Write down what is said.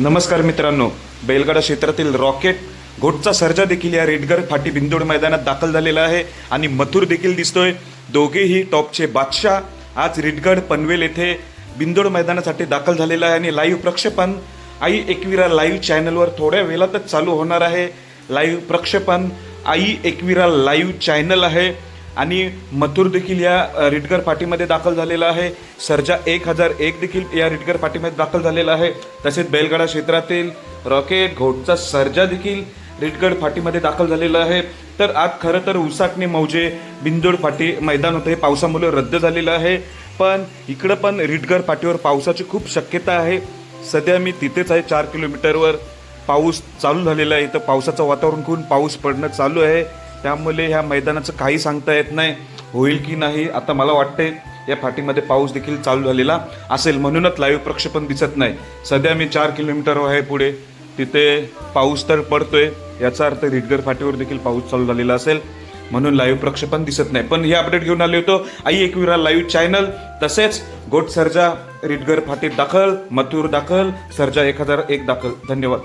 नमस्कार मित्रांनो. बैलगाडा क्षेत्रातील रॉकेट घोटचा सर्जा देखील या रेडगर फाटी बिंदोड मैदानात दाखल झालेला आहे आणि मथुर देखील दिसतोय. दोघेही टॉपचे बादशाह आज रेडगड पनवेल येथे बिंदोड मैदानासाठी दाखल झालेला आहे आणि लाईव्ह प्रक्षेपण आई एकविरा लाईव्ह चॅनलवर थोड्या वेळातच चालू होणार आहे. लाईव्ह प्रक्षेपण आई एकविरा लाईव्ह चॅनल आहे. आणि मथुर देखील या अ, रिटगर दाखल झालेला आहे. सर्जा एक हजार एक देखील या रिटगर पाठीमध्ये दाखल झालेला आहे. तसेच बैलगाडा क्षेत्रातील रॉकेट घोटचा सर्जा देखील रिटगड फाटीमध्ये दाखल झालेला आहे. तर आज खरं तर उसाटणे मौजे बिंदोड फाटी मैदान होतं. हे पावसामुळे रद्द झालेलं आहे. पण इकडं पण रिटगर फाटीवर पावसाची खूप शक्यता आहे. सध्या मी तिथेच आहे चार किलोमीटरवर. पाऊस चालू झालेला आहे. तर पावसाचं वातावरण खून पाऊस पडणं चालू आहे. त्यामुळे ह्या मैदानाचं काही सांगता येत नाही. होईल की नाही आता मला वाटते या फाटीमध्ये पाऊस देखील चालू झालेला असेल म्हणूनच लाईव्ह प्रक्षेपण दिसत नाही. सध्या मी चार किलोमीटरवर आहे पुढे. तिथे पाऊस तर पडतोय. याचा अर्थ रिटगर फाटीवर देखील पाऊस चालू झालेला असेल म्हणून लाईव्ह प्रक्षेपण दिसत नाही. पण हे अपडेट घेऊन आले होतो आई एकविरा लाईव्ह चॅनल. तसेच गोट सर्जा रिटगर फाटीत दाखल मथुर दाखल सर्जा एक हजार एक दाखल. धन्यवाद.